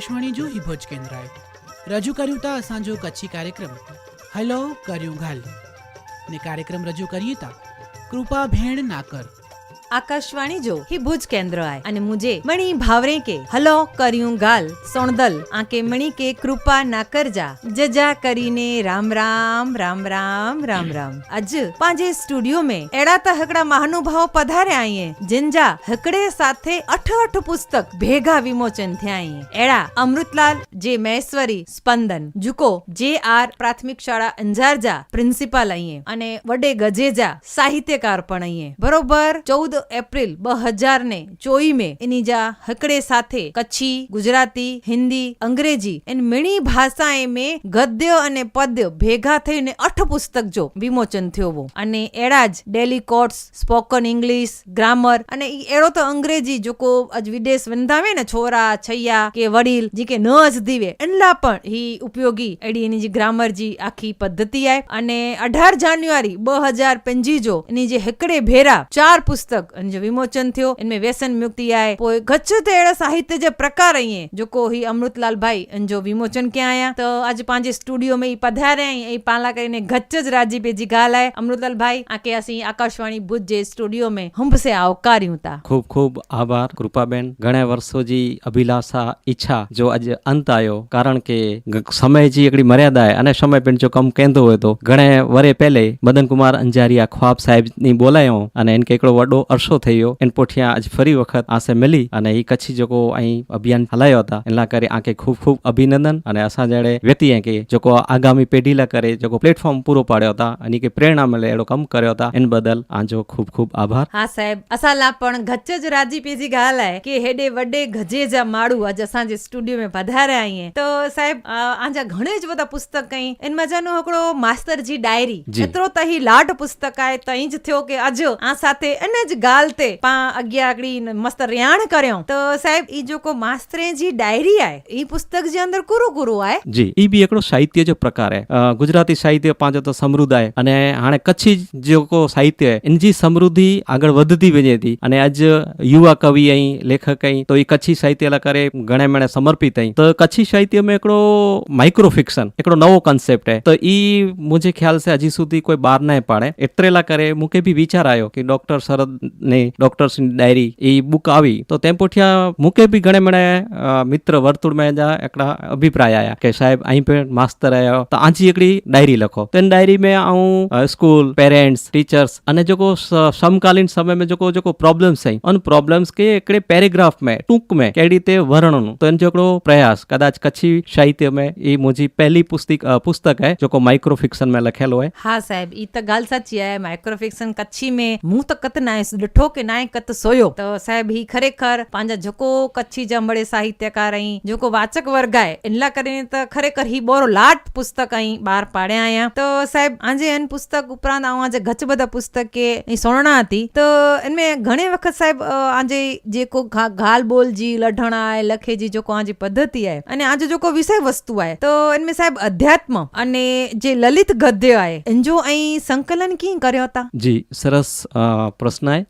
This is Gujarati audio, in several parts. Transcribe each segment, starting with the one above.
આકાશવાણી જો હિભોજ કેન્દ્રાએ રજૂ કર્યું તા અસાંજો કચ્છી કાર્યક્રમ. હલો, કર્યું ઘાલ ને કાર્યક્રમ રજૂ કરીએ તા કૃપા ભેણ નાકર આકાશવાણી જો હી ભુજ કેન્દ્ર આય. અને મુજે મણી ભાવરે કે, હલો, કર્યું ગાલ, સોણદલ, આકે મણી કે કૃપા ના કરજા. જજા કરીને રામ રામ રામ રામ રામ રામ. અજ પાંજે સ્ટુડિયો મે એડાતા હકડા મહાનુભાવ પધારે આઈએ. જિંજા હકડે સાથે અઠ અઠ પુસ્તક ભેગા વિમોચન થયા એડા અમૃતલાલ, જે મહેશ્વરી, સ્પંદન, જુકો, જે આર પ્રાથમિક શાળા અંજારજા પ્રિન્સિપાલ અહીંયા અને વડે ગજેજા સાહિત્યકાર પણ અહીંયા બરોબર ચૌદ એપ્રિલ બે હજાર ને ચોઈમે ઇનિજા હકડે સાથે કચ્છી, ગુજરાતી, હિન્દી, અંગ્રેજી એન મીણી ભાષાએ મેં ગદ્ય અને પદ્ય ભેગા થઈને અઠ પુસ્તક જો વિમોચન થયો અને એડા જ daily courts spoken English, grammar અને એડો તો અંગ્રેજી જોકો આજ વિદેશ વંધાવે ને છોરા, છૈયા કે વડીલ જી કે ન જ દીવે, એનલા પણ હી ઉપયોગી એડી એની જે ગ્રામર જી આખી પદ્ધતિ આય. અને અઢાર જાન્યુઆરી બે હજાર પંજી જો એની જે હેકડે ભેરા ચાર પુસ્તક अन जो विमोचन थियो इनमें व्यसन मुक्ति आए पोइ गच ते अहिड़ा साहित्य जे प्रकार आहिनि जेको ही अमृतलाल भाई इन जो विमोचन कया आया त अॼु पंहिंजे स्टूडियो में ई पधारिया आहिनि ऐं पाला કરીને ગચ જ રાજી પેજી ॻाल्हि आहे अमृतलाल भाई आके असीं आकाशवाणी भुज जे स्टूडियो में हुंब से આવકાર્યું તા ખૂબ ખૂબ આભાર કૃપાબેન ઘણા વર્ષોજી અભિલાષા ઈચ્છા જો આજે અંત આવ્યો કારણ કે ગ- સમયજી એકડી મર્યાદા आहे અને સમય પણ જો કમ કહેતો હોય તો ઘણા વરે પહેલે મદન કુમાર અંજારિયા ખ્વાબ સાહેબ ની બોલાયો અને એને એકડો વર્ષો થઈ ગયો એને પોઠિયા આજ ફરી વખત આસે મિલી અને એ કચ્છી જેકો અહીં અભિયાન હલાયો હતા. એના કરે આંકે ખૂબ ખૂબ અભિનંદન અને અસાં જડે વ્યક્તિ કે જેકો આગામી પેઢી લા કરે જેકો પ્લેટફોર્મ પૂરો પાડ્યો હતા અને કે પ્રેરણા મળે એડો કમ કર્યો હતા. એન બદલ આજો ખૂબ ખૂબ આભાર. હા સાહેબ અસાલા પણ ગચ્ચે જ રાજી પેજી ગાલાય કે હેડે વડે ગજે જા માડું આજ અસાં જે સ્ટુડિયો મે પધાર્યા અહીં તો સાહેબ આંજા ઘણે જ બધા પુસ્તક કઈ. એન મજાનો હકડો માસ્તરજી ડાયરી એતરો તહી લાડ પુસ્તક આય તઈ જ થયો કે આજો આ સાથે એને જ ગાલતે પા અગ્યા આગળી મસ્ત રેણ કર્યો. તો સાહેબ, ઈ જોકો માસ્તરેજી ડાયરી આય, ઈ પુસ્તક જે અંદર કુરુ કુરુ આય. જી, ઈ બી એકડો સાહિત્ય જો પ્રકાર હે ગુજરાતી સાહિત્ય પાંચો તો સમૃદ્ધ આય. અને હાણે કચ્છી જોકો સાહિત્ય હે ઇનજી સમૃદ્ધિ આગળ વધતી વજે હતી. અને આજ યુવા કવિ અહીં, લેખક અહીં, તો ઈ કચ્છી સાહિત્ય લકારે ઘણે મેણે સમર્પિત અહીં. તો કચ્છી સાહિત્યમાં એકડો માઇક્રો ફિક્શન એકડો નવો કન્સેપ્ટ હે તો ઈ મુજે ખ્યાલ છે, હજી સુધી કોઈ બાર ના પાડે. એત્રેલા કરે, મુકે ભી વિચાર આવ્યો કે ડોક્ટર શરદ ને ડોક્ટર્સની ડાયરી એ બુક આવી, તો તેમ પૂઠ્યા મૂકે બી ઘણે મને મિત્ર વર્તુળમાં જા, એકડા અભિપ્રાય આયા કે સાહેબ અહીં પે માસ્તર આવ્યો તો આજી એકડી ડાયરી લખો. તેની ડાયરી મેં હું સ્કૂલ પેરેન્ટ્સ ટીચર્સ અને જોકો સમકાલીન સમય મેં જોકો જોકો પ્રોબ્લેમ્સ હૈ અન પ્રોબ્લેમ્સ કે એકડે પેરેગ્રાફ મેં, ટૂંક મેં, કેવી રીતે વર્ણનું. તો એનો જોકડો પ્રયાસ, કદાચ કચ્છી સાહિત્ય મેં એ મુજી પહેલી પુસ્તક પુસ્તક है जो को माइक्रो फिक्शन में लखेलो है हाँ साहब ई तो गल सच है माइक्रो फिक्शन कच्ची में मुंह तो બેઠો કે નાયકત સોયો? તો સાહેબ હી ખરેખર પાંજા જકો કચ્છી જંબળે સાહિત્યકાર અહીં, જોકો વાચક વર્ગ આય એટલા કરીને તો ખરેખર હી બોરો લાટ પુસ્તક અહીં બહાર પાડ્યા અહીંયા તો સાહેબ, આજે એન પુસ્તક ઉપરાંત આવા જે ગચ બધા પુસ્તક કે સોરણા હતી. તો એને ઘણી વખત સાહેબ આજે જે કો ગાલ બોલજી, લઢણા આય, લખેજી, જોકો આજે પદ્ધતિ આય. અને આજે જોકો વિષય વસ્તુ આય. તો એનમે સાહેબ, અધ્યાત્મ અને જે લલિત ગદ્ય આય, એન જો અહીં સંકલન કી કર્યો હતા? જી, સરસ પ્રશ્ન આય.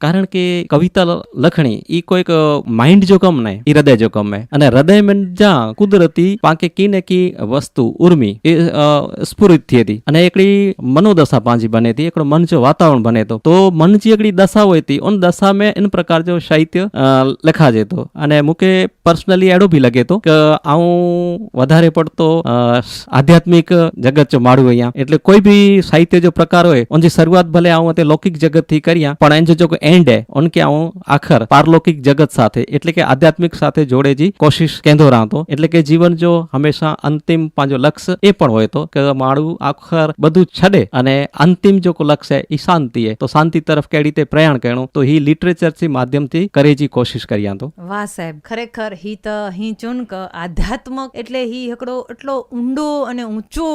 કારણ કે કવિતા લખણી એ કોઈક માઇન્ડ જો કમે એ હૃદય જો કમે અને હૃદયમાં જ્યાં કુદરતી પાંકે કી ને કી વસ્તુ ઉર્મી, એ સ્ફુરિત થઈ હતી. અને એકડી મનોદશા પાંજી બને હતી, એકડો મન જો વાતાવરણ બને તો. તો મન જે એકડી દશા હોય હતી ઓન દશા મેં એન પ્રકાર જો સાહિત્ય લખા જતો અને મુકે પર્સનલી એડો ભી લગે તો, કે આવું વધારે પડતો આધ્યાત્મિક જગત જો મારું અહીંયા. એટલે કોઈ બી સાહિત્ય જો પ્રકાર હોય જે શરૂઆત ભલે આવું તે લૌકિક જગતથી કરીયા, પણ એન જો કોઈ એન્ડે ઉનકે આવું આખર પારલૌકિક જગત સાથે, એટલે કે આધ્યાત્મિક સાથે જોડે જી કોશિશ કેંદો રાંતો. એટલે કે જીવન જો હંમેશા અંતિમ પાંજો લક્ષ્ય એ પણ હોય તો, કે મારું આખર બધું છડે અને અંતિમ જો લક્ષ્ય એ શાંતિ હે. તો શાંતિ તરફ કેડી રીતે પ્રયાણ કર્યું તો હી લિટરેચરથી માધ્યમથી કરે જી કોશિશ કર્યા તો વાહ સાહેબ, ખરેખર હી તો હી ચુનક, આધ્યાત્મક, એટલે હી એકડો એટલો ઊંડો અને ઊંચો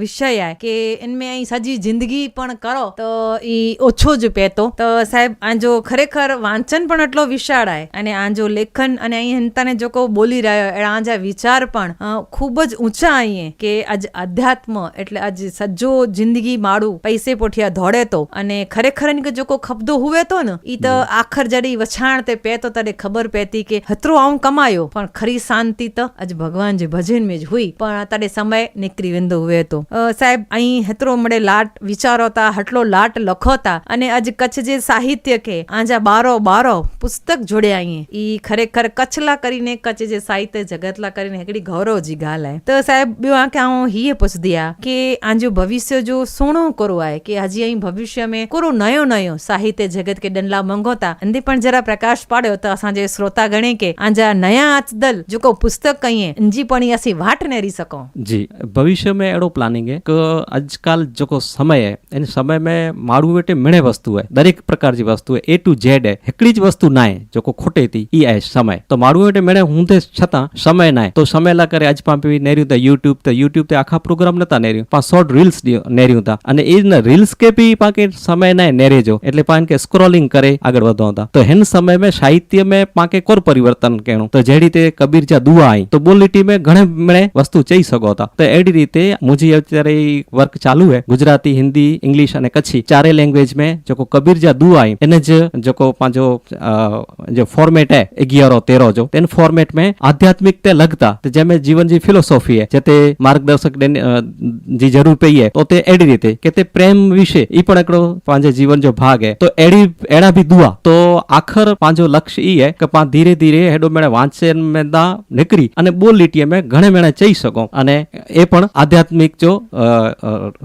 વિષય આ કે એનમે અહીં સાજી જિંદગી પણ કરો, તો એ ઓછો જ પેતો. તો સાહેબ આંજો ખરેખર વાંચન પણ એટલો વિશાળ આય અને આંજો લેખન અને અહીં હેનતાને જો કહું બોલી રહ્યો એના આંજા વિચાર પણ ખૂબ જ ઊંચા અહીં કે આજ આધ્યાત્મ એટલે આજ સજ્જો જિંદગી માળું પૈસે પોઠિયા ધોડે તો. અને ખરેખર કે જો કોઈ ખબદો હુવે તો ને ઈ તો આખર જડી વછાણ તે પે તો તને ખબર પેતી કે હતરો આવું કમાયો પણ ખરી શાંતિ તો આજ ભગવાન જે ભજન મેં જ હુઈ પણ તારે સમય નીકળી વેંદો હુવે તો. સાહેબ અહીં હેતરો મળે લાટ વિચારોતા હટલો લાટ લખોતા અને આજ કચ્છ જે સાહિત્ય કે આંજા બારો બારો પુસ્તક જોડ્યા અહીં ઈ ખરેખર કચ્છલા કરીને કચ્છ જે સાહિત્ય જગતલા કરીને હેકડી ગૌરવ જી ગાલે તો સાહેબ બ્યો આ કે હું હીએ પૂછ દિયા કે આંજો ભવિષ્ય જો સોણો કરો આય, કે હજી અહીં ભવિષ્ય મે કોરો નયો નયો સાહિત્ય જગત કે ડંડલા મંગોતા. અંદે પણ જરા પ્રકાશ પાડ્યો તો અસાજે શ્રોતા ગણે કે આંજા નયા આચદલ જો કો પુસ્તક કહીએ અંજી પણ અસી વાટ ને રી સકો જી, ભવિષ્ય મે એડો પ્લાનિંગ है કે આજકાલ જો કો સમય है એન સમય મે મારું વેટે મણે વસ્તુ है દરેક પ્રકાર જી વસ્તુ એ ટુ ઝેડ એ એકલી જ વસ્તુ નાય જોકો ખોટે હતી ઈ આય સમય. તો મારું એટલે મેણે હું તે છતાં સમય નાય. તો સમયલા કરે આજ પાંપી નેર્યું તા યુટ્યુબ તે યુટ્યુબ તે આખા પ્રોગ્રામ નતા નેર્યું. પણ શોર્ટ રીલ્સ નેર્યું તા. અને એ જ રીલ્સ કે બી પાકે સમય નાય નેરેજો એટલે પાન કે સ્ક્રોલિંગ કરે, આગળ વધો હતા તો હેન સમય મેં સાહિત્ય મેં પાકે કોર પરિવર્તન કેણું. તો જેડી તે કબીર જા દુઆ આઈ, તો બોલીટી મેં ઘણે મેળે વસ્તુ ચઈ શકો હતા તો એડી રીતે મુજી અત્યારે વર્ક ચાલુ હે. ગુજરાતી, હિન્દી ઇંગ્લિશ અને કચ્છી ચારે લેંગ્વેજ મેં જોકો કબીર જા દુઆ આઈ मैंने जो जो पंहिंजो जो फॉर्मेट है ग्यारहों तेरहों जो इन फॉर्मेट में आध्यात्मिक ते लगता ते जंहिंमें जीवन जी फिलोसॉफी है जिते मार्गदर्शक जी ज़रूरु पई है तो ते अहिड़ी रीते के ते प्रेम विषय ई पण हिकिड़ो पंहिंजे जीवन जो भाग है तो अहिड़ी अहिड़ा बि दुआ तो आख़िर पंहिंजो लक्ष्य ई आहे की पाण धीरे धीरे हेॾो मेणे वांचन में था निकिरी अने ॿो लिटीअ में घणे मेणे चई सघूं अने એ પણ આધ્યાત્મિક જો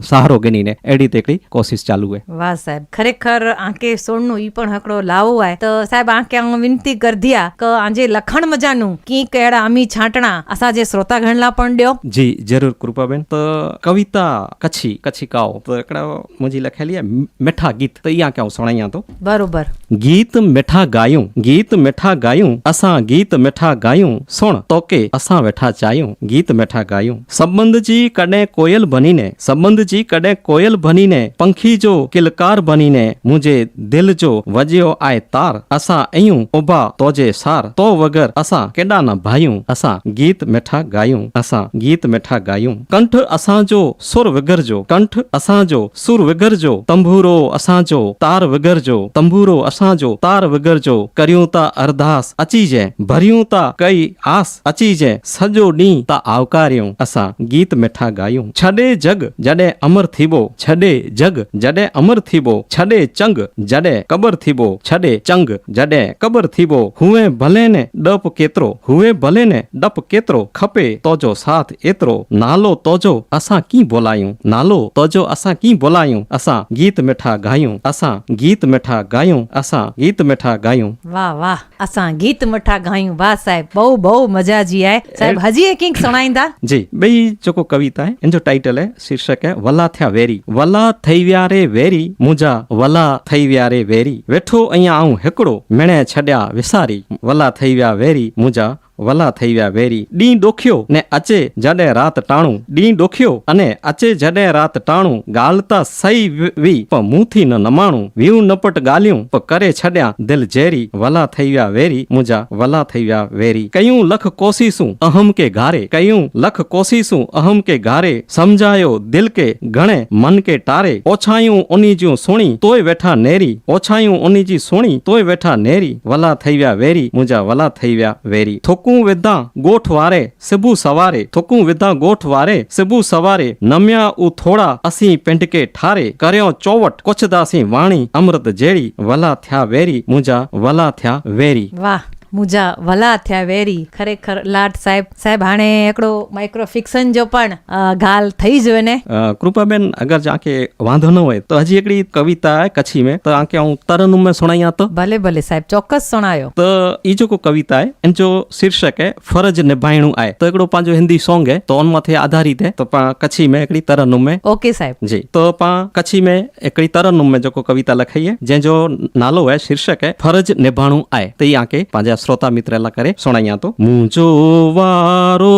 સહારો ગણીને એડી તેકડી કોશિશ ચાલુ છે વાહ સાહેબ ખરેખર આંકે સોનું મજાનું ઈ પણ હકડો લાવો આય તો સાહેબ આંકે વિનંતી કર દિયા કે આંજે લખણ મજાનું કી કેડા અમી છાંટણા આસા જે શ્રોતા ગણલા પણ ડ્યો. જી જરૂર કૃપાબેન. તો કવિતા કચ્છી કચ્છી કાઓ તો એકડા મુજી લખેલી મીઠા ગીત. તો ઈયા ક્યાં સુણાયા તો? બરોબર. ગીત મીઠા ગાયું ગીત મીઠા ગાયું અસા ગીત મીઠા ગાયું. સુણ તો કે અસા બેઠા ચાયું ગીત મીઠા ગાયું. સંબંધજી કડે કોયલ બનીને સંબંધજી કડે કોયલ બનીને પંખી જો કિલકાર બનીને મુજે દિલ જો जो वॼियो आहे तार असां आहियूं उभा तोजे सार तो वग़ैर असां केॾा न भायूं असां गीत मिठा गायूं असां गीत मिठा गायूं कंठ असांजो सुर विगरजो कंठ असांजो सुर विगरजो तंबूरो असांजो तार विगरजो तंबूरो असांजो तार विगरजो करियूं था अरदास अची जंहिं भरियूं था कई आस अची जंहिं सॼो ॾींहुं था आवकारियूं असां गीत मिठा गायूं छॾे जग जॾहिं अमर थीबो छॾे जग जॾहिं अमर थीबो छॾे चंग जॾहिं કબર થીબો છડે ચંગ જડે કબર થીબો હુએ ભલે ને ડપ કેતરો હુએ ભલે ને ડપ કેતરો ખપે તોજો સાથ એતરો. નાલો તોજો અસાં કી બોલાયું? નાલો તોજો અસાં કી બોલાયું? અસાં ગીત મીઠા ગાયું? અસાં ગીત મીઠા ગાયું? અસાં ગીત મીઠા ગાયું? વાહ વાહ. અસાં ગીત મીઠા ગાયું. વાહ સાહેબ. બહુ બહુ મજા જી આય. સાહેબ હજી એક કિંક સણાઈંદા જી બેઈ જોકો કવિતા હે. એનજો ટાઇટલ હે શીર્ષક હે વલા થ્યા વેરી. વલા થઈ વ્યારે વેરી મુજા વલા થઈ વ્યારે વેરી. વેરી વેઠો અહીંયા આવું હેકડો મેણે છડ્યા વિસારી વલા થઈ ગયા વેરી મુજા વલા થઈ ગયા વેરી. ડી ડોખ્યો ને અચે જડે રાત ટાણું. ડી ડોખ્યો અને અચે જડે રાત ટાણું. ગાલતા સઈ વી પણ મુથી ન નમાણું. વીવ નપટ ગાલ્યું પણ કરે છડ્યા, દિલ ઝેરી. વલા થઈ ગયા વેરી, મુજા, વલા થઈ ગયા વેરી. કયું લખ કોશીશું, અહમ કે ગારે કયું લખ કોશીશું, અહમ કે ગારે સમજાયો દિલ કે ગણે, મન કે ટારે? ઓછાયું ઉની જ્યું સુણી, તોય વેઠા નેરી. ઓછાયું ઉની જી સુણી, તોય વેઠા નેરી. વલા થઈ ગયા વેરી, મુજા, વલા થઈ ગયા વેરી. थोकूं થોકું વેધા ગોઠવારે સિબુ સવારે થોકું વેધા ગોઠવારે સિબુ સવારે નમ્યા ઉ થોડા અસી પિંડ કે ઠારે કર્યો ચોવટ કુછ દાસી વાણી અમૃત જેડી વલા થયા વેરી મુજા વલા થયા વેરી વાહ મુજા વલા થયા વેરી. ખરેખર લાટ સાહેબ સાહેબ હાણે એકડો માઇક્રો ફિક્શન જો પણ ગાલ થઈ જો ને? કૃપાબેન અગર જાકે વાંધો ન હોય તો હજી એકડી કવિતા કચ્છી મેં. તો આકે હું તરન મેં સુણાયા તો? ભલે ભલે સાહેબ ચોક્કસ સુણાયો. તો ઈ જો કો કવિતા હે એન જો શીર્ષક હે ફરજ નિભાણું આય. તો એકડો પાંજો હિન્દી સોંગ હે તો ઓન માથે આધારિત હે. તો પા કચ્છી મેં એકડી તરન મેં. ઓકે સાહેબ. જી. તો પા કચ્છી મેં એકડી તરન મેં જો કો કવિતા લખાઈ હે જે જો નાલો હે શીર્ષક હે ફરજ નિભાણું આય. તો ઈ આકે પાંજા શ્રોતા મિત્ર એલા કરે સુણાયા તો મુજો વારો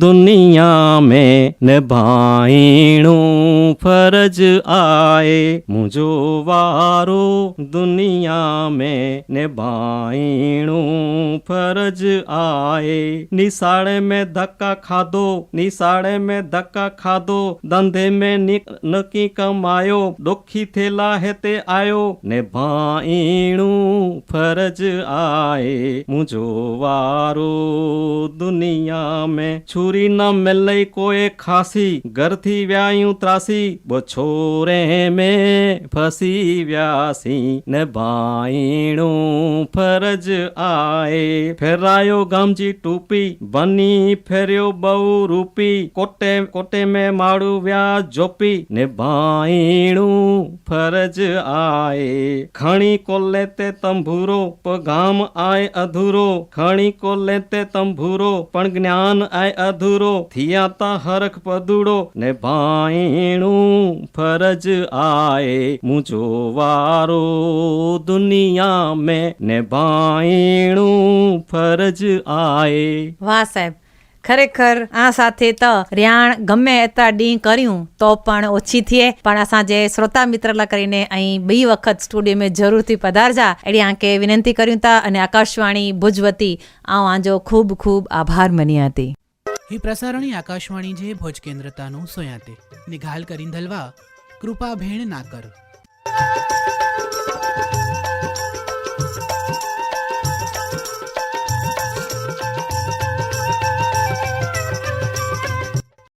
દુનિયા મે ને ભાઈણું ફરજ આએ મુજો વારો દુનિયા મે ને ભાઈણું ફરજ આએ નિશાળે મે ધક્કા ખાધો નિશાળે મે ધક્કા ખાધો ધંધે મે નકી કમાયો દુખી થેલા હેતે આયો ને ભાઈણું ફરજ આએ मुझो वारो दुनिया में छुरी न मिले कोई खासी घर थी व्यायूं त्रासी वो छोरे में फसी व्यासी निभाइणो फर्ज आए फेरायो गामजी टूपी बनी फेरियो बहु रूपी कोटे कोटे में माड़ू व्या जोपी निभाइणो फर्ज आए खणी को लेते तंबूरो पगाम आए અધૂરો ખણીકો લેતે તંભૂરો, પણ જ્ઞાન આય અધૂરો. થિયાતા હરખ પદુડો, ને ભાઈણું ફરજ આય. મુજો વારો દુનિયા મેં, ને ભાઈણું ફરજ આય. વાહ સાહેબ ખરેખર આ સાથે ત રિયાણ ગમે એતા ડી કર્યું તો પણ ઓછી થયે પણ અસાં જે શ્રોતા મિત્રલા કરીને અહીં બી વખત સ્ટુડિયો મેં જરૂરથી પધારજા. એડી આંકે વિનંતી કર્યું તા અને આકાશવાણી ભુજવતી આ આંજો ખૂબ ખૂબ આભાર મની હતી હી પ્રસારણી આકાશવાણી જે ભોજ કેન્દ્રતાનું સોયાતે. નિઘાલ કરીન ધલવા કૃપા ભેણ ના કર.